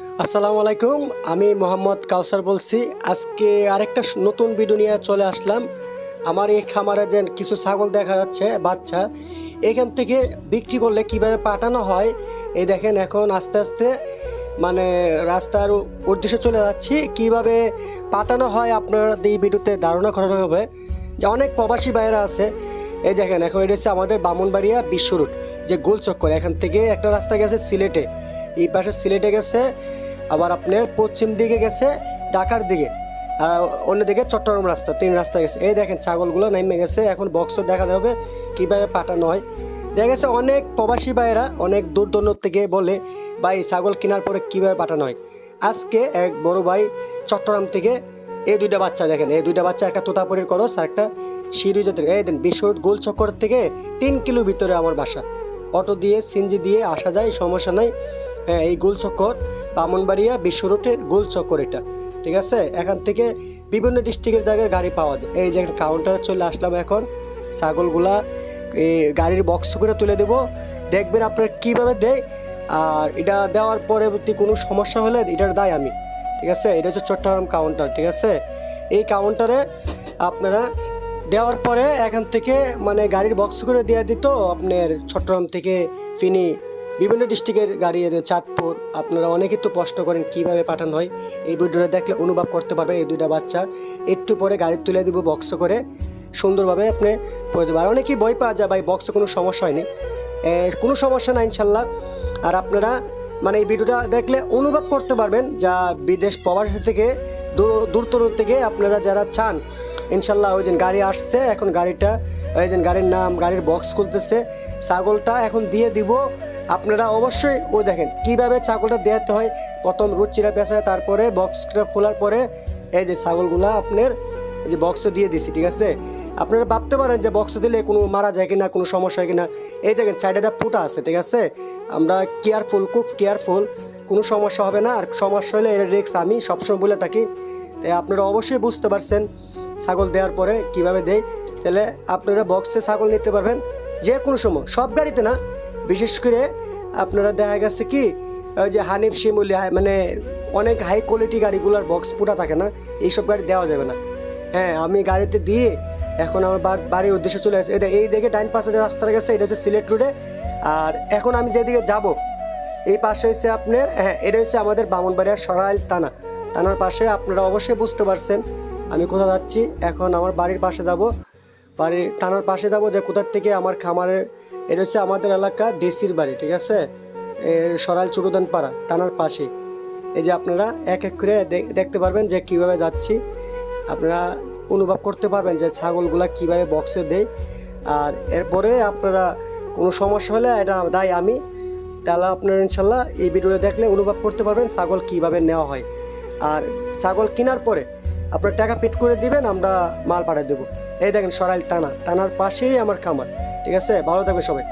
আসসালামু আলাইকুম, আমি মোহাম্মদ কাউসার বলছি। আজকে আরেকটা নতুন ভিডিও নিয়ে চলে আসলাম। আমার এই খামারে যে কিছু ছাগল দেখা যাচ্ছে, বাচ্চা, এখান থেকে বিক্রি করলে কীভাবে পাঠানো হয়, এই দেখেন এখন আস্তে আস্তে মানে রাস্তার উদ্দেশ্যে চলে যাচ্ছি। কীভাবে পাঠানো হয় আপনারা এই ভিডিওতে ধারণা করানো হবে। যে অনেক প্রবাসী বাইরা আছে, এই দেখেন, এখন এটা হচ্ছে আমাদের বামনবাড়িয়া বিশ্ব রুট যে গোল চক্কর এখান থেকে একটা রাস্তা গেছে সিলেটে। এই পাশে সিলেটে গেছে, আবার আপনার পশ্চিম দিকে গেছে ঢাকার দিকে, আর অন্যদিকে চট্টগ্রাম রাস্তা, তিন রাস্তা গেছে। এই দেখেন ছাগলগুলো নেমে গেছে, এখন বক্স দেখানো হবে কীভাবে পাঠানো হয় দেখা গেছে অনেক প্রবাসী ভাইয়েরা, অনেক দূর দূর থেকে বলে, ভাই ছাগল কেনার পরে কীভাবে পাঠানো হয় আজকে এক বড় ভাই চট্টগ্রাম থেকে এই দুইটা বাচ্চা দেখেন, এই দুইটা বাচ্চা একটা তোতাপুরের করস আর একটা সিঁড়ি জাতের। এই দেন বিশ্ব গোল চক্কর থেকে তিন কিলো ভিতরে আমার বাসা। অটো দিয়ে সিনজি দিয়ে আসা যায়, সমস্যা নাই। হ্যাঁ এই গোল চক্কর বামনবাড়িয়া বিশ্ব রোডের গোল চক্কর এটা, ঠিক আছে? এখান থেকে বিভিন্ন ডিস্ট্রিক্টের জায়গায় গাড়ি পাওয়া যায়। এই যে কাউন্টারে চলে আসলাম এখন, ছাগলগুলা এই গাড়ির বক্স করে তুলে দেব। দেখবেন আপনার কীভাবে দেয়, আর এটা দেওয়ার পরবর্তী কোনো সমস্যা হলে এটার দায় আমি, ঠিক আছে? এটা হচ্ছে চট্টগ্রাম কাউন্টার ঠিক আছে? এই কাউন্টারে আপনারা দেওয়ার পরে এখান থেকে মানে গাড়ির বক্স করে দিয়ে দিত, আপনার চট্টগ্রাম থেকে ফিনি বিভিন্ন ডিস্ট্রিক্টের গাড়ি চাঁদপুর, আপনারা অনেকে তো প্রশ্ন করেন কীভাবে পাঠানো হয়। এই ভিডিওটা দেখলে অনুভব করতে পারবেন এই দুইটা বাচ্চা। একটু পরে গাড়ি তুলে দিব বক্স করে। সুন্দরভাবে আপনি পরে দেবো আর অনেকেই বই পাওয়া যায়, ভাই বক্সে কোনো সমস্যা হয়নি? কোনো সমস্যা না ইনশাল্লাহ। আর আপনারা মানে এই ভিডিওটা দেখলে অনুভব করতে পারবেন যা বিদেশ প্রবাসী থেকে, দূর দূর দূর থেকে আপনারা যারা চান, ইনশাল্লাহ ওই যে গাড়ি আসছে, এখন গাড়িটা ওই যে গাড়ির নাম, গাড়ির বক্স খুলতেছে। ছাগলটা এখন দিয়ে দিব আপনারা অবশ্যই ও দেখেন কীভাবে ছাগলটা দেওয়াতে হয়। প্রথম রুট চিরা পেঁচায় তারপরে বক্সটা খোলার পরে এই যে ছাগলগুলা আপনার এই যে বক্সে দিয়ে দিছি, ঠিক আছে? আপনারা ভাবতে পারেন যে বক্স দিলে কোনো মারা যায় কিনা, কোনো সমস্যা হয় কিনা। এই জায়গায় সাইডে দা ফুটা আছে, ঠিক আছে? আমরা কেয়ারফুল খুব কেয়ারফুল কোনো সমস্যা হবে না। আর সমস্যা হলে এর রিক্স আমি সবসময় বলে থাকি। তাই আপনারা অবশ্যই বুঝতে পারছেন ছাগল দেওয়ার পরে কীভাবে দেয়। তাহলে আপনারা বক্সে ছাগল নিতে পারবেন যে কোনো সময়, সব গাড়িতে না বিশেষ করে আপনারা দেখা গেছে কি, ওই যে হানিফ, শিমুলি হাই- মানে অনেক হাই কোয়ালিটি গাড়িগুলোর বক্স পুরা থাকে না, এইসব গাড়ি দেওয়া যাবে না। হ্যাঁ আমি গাড়িতে দিয়ে এখন আমার বাড়ির উদ্দেশ্যে চলে আসে। এটা এই দিকে ডাইন পাশে যে রাস্তাটা গেছে, এটা হচ্ছে সিলেট রোডে আর এখন আমি যেদিকে যাব, এই পাশে হচ্ছে আপনার হ্যাঁ এটা হচ্ছে আমাদের বামনবাড়িয়ার সরাইল থানা। থানার পাশে আপনারা অবশ্যই বুঝতে পারছেন, আমি কোথা যাচ্ছি। এখন আমার বাড়ির পাশে যাব বাড়ির থানার পাশে যাব যে কোথার থেকে আমার খামারের, এটা হচ্ছে আমাদের এলাকা ডিসির বাড়ি, ঠিক আছে? সরাইল চুরুদান পাড়া থানার পাশে। এই যে আপনারা এক এক করে দেখতে পারবেন যে কীভাবে যাচ্ছি। আপনারা অনুভব করতে পারবেন যে ছাগলগুলা কীভাবে বক্সে দেয়। আর এরপরে আপনারা কোনো সমস্যা হলে এটা দায় আমি। তাহলে আপনারা ইনশাল্লাহ এই ভিডিওটা দেখলে অনুভব করতে পারবেন ছাগল কীভাবে নেওয়া হয়। আর ছাগল কেনার পরে আপনার টাকা পেড করে দিবেন, আমরা মাল পাঠিয়ে দেবো। এই দেখেন সরাইল টানা টানার পাশেই আমার খামার, ঠিক আছে? ভালো থাকবে সবাই।